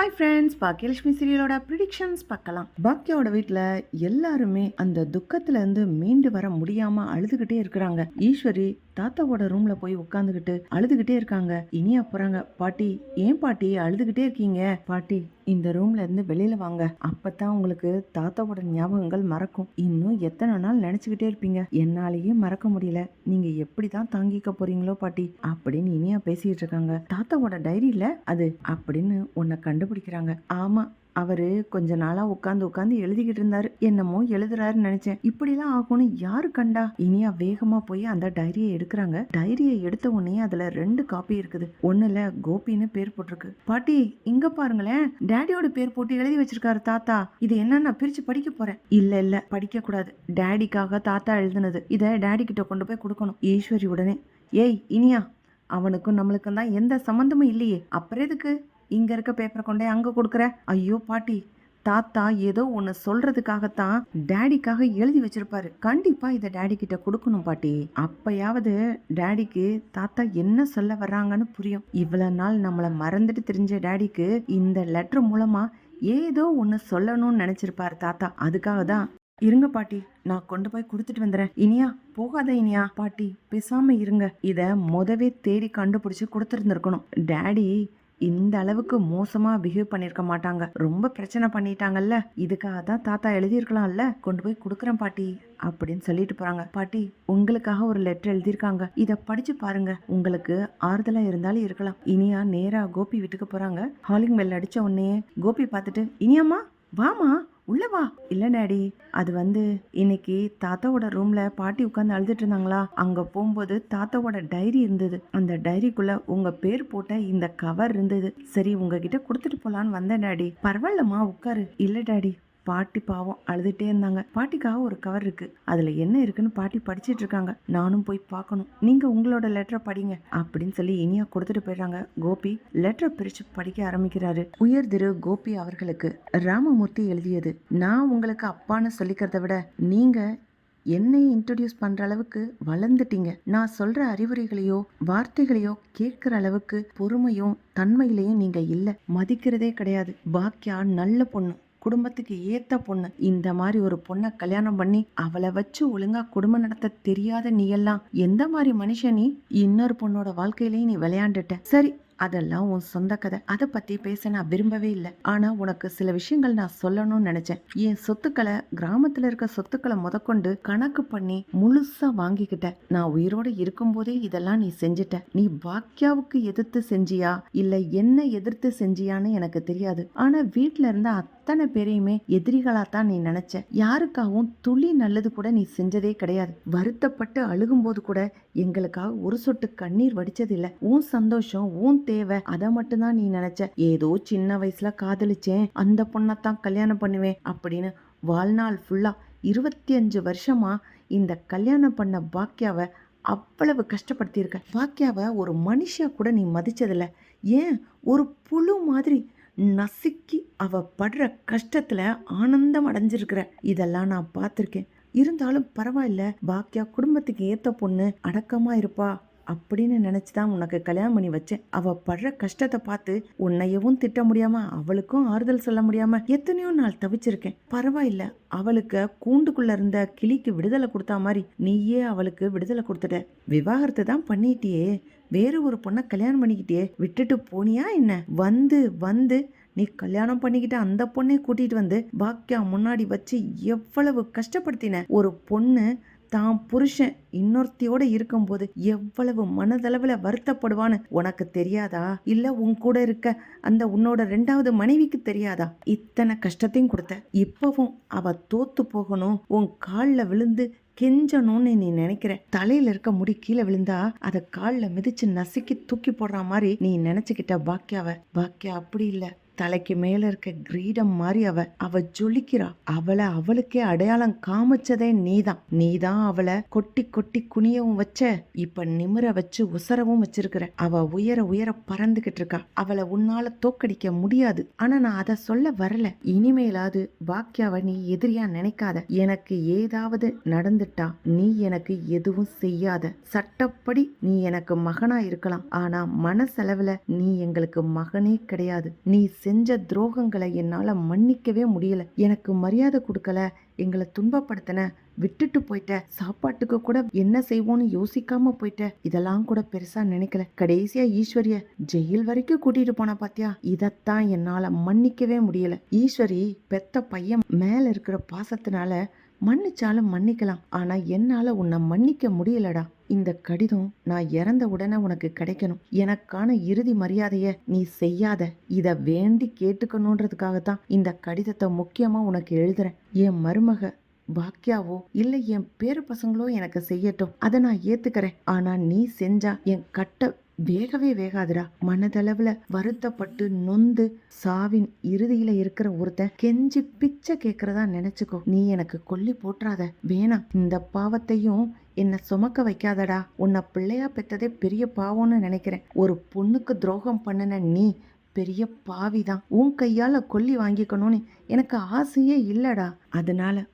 Hi friends Baakiyalakshmi சீரியலோட predictions பார்க்கலாம். பாக்கியாவோட வீட்டில் எல்லாருமே அந்த துக்கத்துலேருந்து மீண்டு வர முடியாமல் அழுதுகிட்டே இருக்கிறாங்க. ஈஸ்வரி தாத்தாவோட ரூம்ல போய் உட்காந்துக்கிட்டு அழுதுகிட்டே இருக்காங்க. இனியா போறாங்க. பாட்டி ஏன் பாட்டி? அழுதுகிட்டே இருக்கீங்க. பாட்டி இந்த ரூம்ல இருந்து வெளியில வாங்க. அப்பதான் உங்களுக்கு தாத்தாவோட ஞாபகங்கள் மறக்கும். இன்னும் எத்தனை நாள் நினைச்சுக்கிட்டே இருப்பீங்க? என்னாலேயே மறக்க முடியல. நீங்க எப்படிதான் தாங்கிக்க போறீங்களோ பாட்டி அப்படின்னு இனியா பேசிட்டு இருக்காங்க. தாத்தாவோட டைரியில அது அப்படின்னு உன்னை கண்டுபிடிக்கிறாங்க. ஆமா அவரு கொஞ்ச நாளா உட்காந்து உட்காந்து எழுதிக்கிட்டு இருந்தாரு. என்னமோ எழுதுறாருன்னு நினைச்சேன். இப்படிலாம் ஆகும்னு யாரு கண்டா? இனியா வேகமா போய் அந்த டைரியை எடுக்கிறாங்க. டைரியை எடுத்த உடனே அதுல ரெண்டு காப்பி இருக்குது. ஒண்ணுல கோபின்னு பேர் போட்டிருக்கு. பாட்டி இங்க பாருங்களேன். டேடியோட பேர் போட்டு எழுதி வச்சிருக்காரு தாத்தா. இது என்ன நான் பிரிச்சு படிக்க போறேன். இல்ல இல்ல படிக்க கூடாது டேடிக்காக தாத்தா எழுதுனது. இத டேடி கிட்ட கொண்டு போய் கொடுக்கணும். ஈஸ்வரி உடனே ஏய் இனியா அவனுக்கும் நம்மளுக்கும் தான் எந்த சம்மந்தமும் இல்லையே. அப்புறம் எதுக்கு? இங்க இருக்க பேப்பரை கொண்டே அங்க கொடுக்குற. ஐயோ பாட்டி. தாத்தா ஏதோ ஒன்று சொல்றதுக்காகத்தான் டேடிக்காக எழுதி வச்சிருப்பாரு. கண்டிப்பா இதை டேடி கிட்ட கொடுக்கணும் பாட்டி. அப்பயாவது டேடிக்கு தாத்தா என்ன சொல்ல வர்றாங்கன்னு புரியும். இவ்வளவு நாள் நம்மளை மறந்துட்டு தெரிஞ்ச டேடிக்கு இந்த லெட்டர் மூலமா ஏதோ ஒன்று சொல்லணும்னு நினைச்சிருப்பாரு தாத்தா. அதுக்காக தான். இருங்க பாட்டி. நான் கொண்டு போய் கொடுத்துட்டு வந்துடுறேன் இனியா போகாத இனியா. பாட்டி பேசாம இருங்க. இத முதவே தேடி கண்டுபிடிச்சு கொடுத்துருந்துருக்கணும். டேடி இந்த அளவுக்கு மோசமா பிஹேவ் பண்ணிருக்க மாட்டாங்க. ரொம்ப பிரச்சனை பண்ணிட்டாங்கல்ல. இதுக்காக தான் தாத்தா எழுதியிருக்கலாம்ல. கொண்டு போய் கொடுக்குறேன் பாட்டி அப்படின்னு சொல்லிட்டு போறாங்க. பாட்டி உங்களுக்காக ஒரு லெட்டர் எழுதியிருக்காங்க. இத படிச்சு பாருங்க. உங்களுக்கு ஆறுதலா இருந்தாலும் இருக்கலாம். இனியா நேரா கோபி வீட்டுக்கு போறாங்க. ஹாலிங் பெல் அடிச்ச உடனே கோபி பார்த்துட்டு இனியாம்மா வாமா உள்ள வா. இல்ல டாடி. அது வந்து இன்னைக்கு தாத்தாவோட ரூம்ல பாட்டி உட்காந்து அழுதுட்டு இருந்தாங்களா? அங்க போகும்போது தாத்தாவோட டைரி இருந்தது. அந்த டைரிக்குள்ள உங்க பேர் போட்ட இந்த கவர் இருந்தது. சரி உங்ககிட்ட கொடுத்துட்டு போலான்னு வந்தேன் டாடி. பரவாயில்லம்மா உட்காரு. இல்ல டாடி. பாட்டி பாவம் அழுதுகிட்டே இருந்தாங்க. பாட்டிக்காக ஒரு கவர் இருக்கு. அதுல என்ன இருக்குன்னு பாட்டி படிச்சிட்டு இருக்காங்க. நானும் போய் பார்க்கணும். நீங்க உங்களோட லெட்டரை படிங்க அப்படின்னு சொல்லி இனியா கொடுத்துட்டு போயிடுறாங்க. கோபி லெட்டரை பிரிச்சு படிக்க ஆரம்பிக்கிறாரு. உயர் திரு கோபி அவர்களுக்கு ராமமூர்த்தி எழுதியது நான் உங்களுக்கு அப்பான்னு சொல்லிக்கிறத விட நீங்க என்னை இன்ட்ரடியூஸ் பண்ற அளவுக்கு வளர்ந்துட்டீங்க. நான் சொல்ற அறிவுரைகளையோ வார்த்தைகளையோ கேட்கிற அளவுக்கு பொறுமையும் தன்மையிலையும் நீங்க இல்ல. மதிக்கிறதே கிடையாது. பாக்கியா நல்ல பொண்ணு. குடும்பத்துக்கு ஏத்த பொண்ணு. இந்த மாதிரி ஒரு பொண்ணை கல்யாணம் பண்ணி அவளை வச்சு ஒழுங்கா குடும்பம் நடத்த தெரியாத நீ எல்லாம் எந்த மாதிரி மனுஷன் நீ? இன்னொரு பொண்ணோட வாழ்க்கையிலயும் நீ விளையாண்டுட்ட. சரி அதெல்லாம் உன் சொந்த கதை. அதை பத்தி பேச நான் விரும்பவே இல்லை. ஆனா உனக்கு சில விஷயங்கள் நான் சொல்லணும்னு நினைச்சேன். என் சொத்துக்களை கிராமத்துல இருக்க சொத்துக்களை முதற்கொண்டு கணக்கு பண்ணி முழுசா வாங்கிக்கிட்ட. நான் உயிரோட இருக்கும்போதே இதெல்லாம் நீ செஞ்சிட்ட. நீ பாக்யாவுக்கு எதிர்த்து செஞ்சியா? இல்ல என்ன எதிர்த்து செஞ்சியான்னு எனக்கு தெரியாது. ஆனா வீட்டுல இருந்த அத்தனை பேரையுமே எதிரிகளாத்தான் நீ நினைச்ச. யாருக்காகவும் துளி நல்லது கூட நீ செஞ்சதே கிடையாது. வருத்தப்பட்டு அழுகும்போது கூட எங்களுக்காக ஒரு சொட்டு கண்ணீர் வடிச்சதில்ல. உன் சந்தோஷம் உன் தேவை அதை மட்டும்தான் நீ நினைச்ச. ஏதோ சின்ன வயசுல காதலிச்சேன் அந்த பொண்ணத்தான் கல்யாணம் பண்ணுவேன் அப்படின்னு வாழ்நாள் ஃபுல்லா இருபத்தி அஞ்சு வருஷமா இந்த கல்யாணம் பண்ண பாக்கியாவை அவ்வளவு கஷ்டப்படுத்தியிருக்க. பாக்கியாவை ஒரு மனுஷா கூட நீ மதிச்சதில்ல. ஏன்? ஒரு புழு மாதிரி நசுக்கி அவ படுற கஷ்டத்துல ஆனந்தம் அடைஞ்சிருக்கிற. இதெல்லாம் நான் பார்த்துருக்கேன். இருந்தாலும் பரவாயில்ல. பாக்கியா குடும்பத்துக்கு ஏத்த பொண்ணு அடக்கமா இருப்பா. அப்படின்னு நினச்சி தான் உனக்கு கல்யாணம் பண்ணி வச்சேன். அவள் படுற கஷ்டத்தை பார்த்து உன்னையவும் திட்ட முடியாம அவளுக்கும் ஆறுதல் சொல்ல முடியாம எத்தனையோ நாள் தவிச்சிருக்கேன். பரவாயில்ல அவளுக்கு கூண்டுக்குள்ள இருந்த கிளிக்கு விடுதலை கொடுத்தா மாதிரி நீயே அவளுக்கு விடுதலை கொடுத்துட்ட. விவாகரத்தை தான் பண்ணிட்டியே. வேற ஒரு பொண்ணை கல்யாணம் பண்ணிக்கிட்டே விட்டுட்டு போனியா என்ன? வந்து வந்து நீ கல்யாணம் பண்ணிக்கிட்ட அந்த பொண்ணை கூட்டிட்டு வந்து பாக்கியா முன்னாடி வச்சு எவ்வளவு கஷ்டப்படுத்தின? ஒரு பொண்ணு தான் புருஷன் இன்னொருத்தியோட இருக்கும்போது எவ்வளவு மனதளவில் வருத்தப்படுவான்னு உனக்கு தெரியாதா? இல்ல உன் கூட இருக்க அந்த உன்னோட ரெண்டாவது மனைவிக்கு தெரியாதா? இத்தனை கஷ்டத்தையும் கொடுத்த. இப்பவும் அவ தோத்து போகணும் உன் காலில் விழுந்து கெஞ்சணும்னு நீ நினைக்கிற. தலையில இருக்க முடி கீழே விழுந்தா அதை காலில் மிதிச்சு நசுக்கி தூக்கி போடுற மாதிரி நீ நினைச்சுக்கிட்ட பாக்கியாவ. பாக்கியா அப்படி இல்லை. தலைக்கு மேல இருக்க கிரீடம் மாதிரி அவ அவ ஜொலிக்கிறா. அவளை அவளுக்கே அடையாளம் காமிச்சதே நீதான். நீதான் அவளை கொட்டி கொட்டி குனியவும் வச்ச இப்ப நிமிர வச்சு உசரவும் வச்சிருக்கிற. அவ உயர உயர பறந்துகிட்டு இருக்கா. அவளை உன்னால தோக்கடிக்க முடியாது. ஆனா நான் அதை சொல்ல வரல. இனிமேலாவது பாக்கியாவை நீ எதிரியா நினைக்காத. எனக்கு ஏதாவது நடந்துட்டா நீ எனக்கு எதுவும் செய்யாத. சட்டப்படி நீ எனக்கு மகனா இருக்கலாம். ஆனா மனசளவுல நீ எங்களுக்கு மகனே கிடையாது. நீ செஞ்ச துரோகங்களை என்னால் மன்னிக்கவே முடியல. எனக்கு மரியாதை கொடுக்கல. எங்களை துன்பப்படுத்தின விட்டுட்டு போயிட்ட சாப்பாட்டுக்கு கூட என்ன செய்வோன்னு யோசிக்காம போயிட்ட. இதெல்லாம் கூட பெருசா நினைக்கல. கடைசியா ஈஸ்வரிய ஜெயில் வரைக்கும் கூட்டிட்டு போன பாத்தியா? இதத்தான் என்னால மன்னிக்கவே முடியல. ஈஸ்வரி பெத்த பையன் மேல இருக்கிற பாசத்தினால மன்னிச்சாலும் மன்னிக்கலாம். ஆனா என்னால உன்னை மன்னிக்க முடியலடா. இந்த கடிதம் நான் இறந்த உடனே உனக்கு கிடைக்கணும். எனக்கான இறுதி மரியாதைய நீ செய்யாத. இத வேண்டி கேட்டுக்கணுன்றதுக்காக தான் இந்த கடிதத்தை முக்கியமா உனக்கு எழுதுறேன். என் மருமக பாக்கியாவோ இல்ல என் பேரு பசங்களோ எனக்கு செய்யட்டும். அதை நான் ஏத்துக்கிறேன். ஆனா நீ செஞ்சா என் கட்ட வேகவே வேகாதுடா. மனதளவுல வருத்தப்பட்டு நொந்து சாவின் இறுதியில இருக்கிற ஒருத்தன் கெஞ்சி பிச்சை கேக்குறதா நினைச்சுக்கோ. நீ எனக்கு கொல்லி போட்டுறாத வேணாம் இந்த பாவத்தையும் என்னை சுமக்க வைக்காதடா. உன்னை பிள்ளையா பெத்ததே பெரிய பாவம்னு நினைக்கிறேன். ஒரு பொண்ணுக்கு துரோகம் பண்ணுன நீ பெரிய பாவிதான். உன் கையால கொல்லி வாங்கிக்கணும்னு எனக்கு ஆசையே இல்லடா. அதனால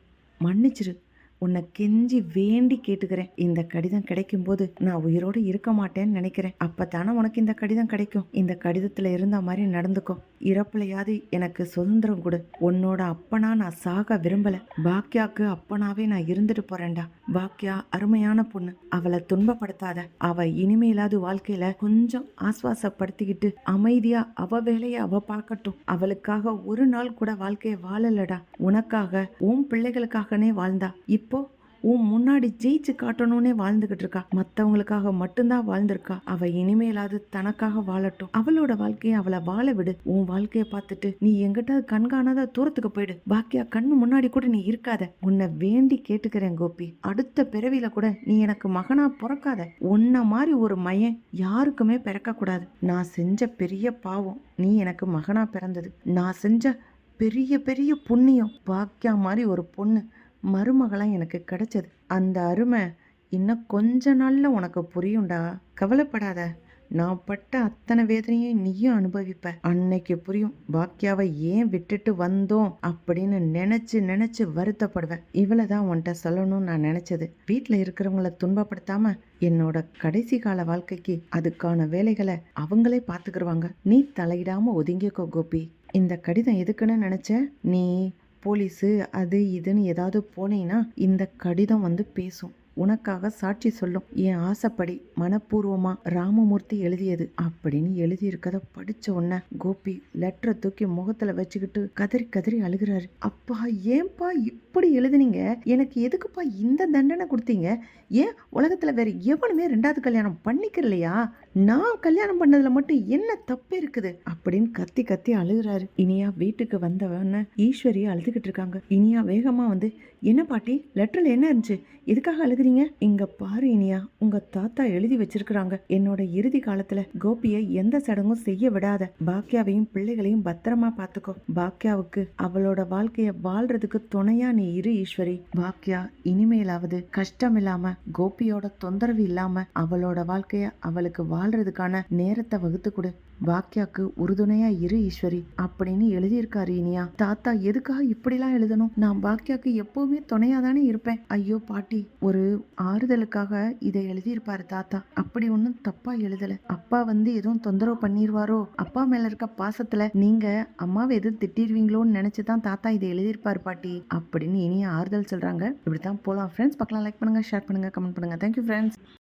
மன்னிச்சிரு. உன்னை கெஞ்சி வேண்டி கேட்டுக்கிறேன். இந்த கடிதம் கிடைக்கும் போது நான் உயிரோடு இருக்க மாட்டேன்னு நினைக்கிறேன். அப்பத்தானே உனக்கு இந்த கடிதம் கிடைக்கும்? இந்த கடிதத்துல இருந்த மாதிரி நடந்துக்கும் இறப்புலையாவது எனக்கு சுதந்திரம் கொடு. உன்னோட அப்பனா நான் சாக விரும்பல. பாக்கியாக்கு அப்பனாவே நான் இருந்துட்டு போறேன்டா. பாக்கியா அருமையான பொண்ணு. அவளை துன்பப்படுத்தாத. அவ இனிமேலாவது வாழ்க்கையில கொஞ்சம் ஆஸ்வாசப்படுத்திக்கிட்டு அமைதியா அவ வேலையை அவ பார்க்கட்டும். அவளுக்காக ஒரு நாள் கூட வாழ்க்கையை வாழலடா. உனக்காக உன் பிள்ளைகளுக்காகனே வாழ்ந்தா. இப்போ உன் முன்னாடி ஜெயிச்சு காட்டணும்னே வாழ்ந்துகிட்டு இருக்கா. மற்றவங்களுக்காக மட்டும்தான் வாழ்ந்திருக்கா. அவ இனிமேலாவது தனக்காக வாழட்டும். அவளோட வாழ்க்கையை அவளை வாழ விடு. உன் வாழ்க்கையை பார்த்துட்டு நீ எங்கிட்ட கண்காணாத தூரத்துக்கு போயிடு. பாக்கியா கண்ணு முன்னாடி கூட நீ இருக்காத. உன்னை வேண்டி கேட்டுக்கிறேன் கோபி. அடுத்த பிறவியில கூட நீ எனக்கு மகனா பிறக்காத. உன்ன மாதிரி ஒரு மையன் யாருக்குமே பிறக்க கூடாது நான் செஞ்ச பெரிய பாவம் நீ எனக்கு மகனா பிறந்தது. நான் செஞ்ச பெரிய பெரிய புண்ணியம் பாக்கியா மாதிரி ஒரு பொண்ணு மருமகளாக எனக்கு கிடைச்சது. அந்த அருமை இன்னும் கொஞ்ச நாளில் உனக்கு புரியும்டா. கவலைப்படாத. நான் பட்ட அத்தனை வேதனையும் நீயும் அனுபவிப்ப. அன்னைக்கு புரியும். பாக்கியாவை ஏன் விட்டுட்டு வந்தோம் அப்படின்னு நினைச்சு நினைச்சு வருத்தப்படுவேன். இவளை தான் உன்கிட்ட சொல்லணும்னு நான் நினைச்சது. வீட்டில் இருக்கிறவங்கள துன்பப்படுத்தாம என்னோட கடைசி கால வாழ்க்கைக்கு அதுக்கான வேலைகளை அவங்களே பார்த்துக்கிருவாங்க நீ தலையிடாம ஒதுங்கிக்கோ கோபி. இந்த கடிதம் எதுக்குன்னு நினைச்ச? நீ போலீஸு அது இதுன்னு ஏதாவது போனீங்கன்னா இந்த கடிதம் வந்து பேசும். உனக்காக சாட்சி சொல்லும். என் ஆசைப்படி மனப்பூர்வமா ராமமூர்த்தி எழுதியது அப்படின்னு எழுதியிருக்கத படிச்ச உடனே கோபி லெட்டரை தூக்கி முகத்துல வச்சுக்கிட்டு கதறி கதறி அழுகிறாரு. அப்பா ஏன்பா இப்படி எழுதுனீங்க? எனக்கு எதுக்குப்பா இந்த தண்டனை கொடுத்தீங்க? ஏன் உலகத்துல வேற எவனுமே ரெண்டாவது கல்யாணம் பண்ணிக்கிறலையா நான் கல்யாணம் பண்ணதுல மட்டும் என்ன தப்பு இருக்குது? அப்படின்னு கத்தி கத்தி அழுகுறாரு. இனியா வீட்டுக்கு வந்தவன ஈஸ்வரியா அழுதுகிட்டு இருக்காங்க. இனியா வேகமா வந்து என்ன பாட்டி லெட்டர்ல என்ன இருந்துச்சு? எதுக்காக அழுகுறீங்க? இங்க பாரு இனியா உங்க தாத்தா எழுதி வச்சிருக்கிறாங்க. என்னோட இறுதி காலத்துல கோபியை எந்த சடங்கும் செய்ய விடாத. பாக்கியாவையும் பிள்ளைகளையும் பத்திரமா பாத்துக்கோ. பாக்கியாவுக்கு அவளோட வாழ்க்கைய வாழ்றதுக்கு துணையா நீ இரு ஈஸ்வரி. பாக்கியா இனிமேலாவது கஷ்டம் இல்லாம கோபியோட தொந்தரவு இல்லாம அவளோட வாழ்க்கைய அவளுக்கு வாழ்றதுக்கான நேரத்தை வகுத்து கொடு. வாக்கியாக்கு உறுதுணையா இரு ஈஸ்வரி அப்படின்னு எழுதியிருக்காரு இனியா. தாத்தா எதுக்காக இப்படிலாம் எழுதணும்? நான் வாக்கியாக்கு எப்பவுமே துணையா தானே இருப்பேன். ஐயோ பாட்டி ஒரு ஆறுதலுக்காக இதை எழுதியிருப்பாரு தாத்தா. அப்படி ஒன்றும் தப்பா எழுதல. அப்பா வந்து எதுவும் தொந்தரவு பண்ணிடுவாரோ அப்பா மேல இருக்க பாசத்துல நீங்க அம்மாவை எதுவும் திட்டிடுவீங்களோன்னு நினைச்சுதான் தாத்தா இதை எழுதியிருப்பாரு பாட்டி அப்படின்னு இனியா ஆறுதல் சொல்றாங்க. இப்படித்தான் போலாம். ஃப்ரெண்ட்ஸ் பக்கம் லைக் பண்ணுங்க ஷேர் பண்ணுங்க கமெண்ட் பண்ணுங்க. Thank you friends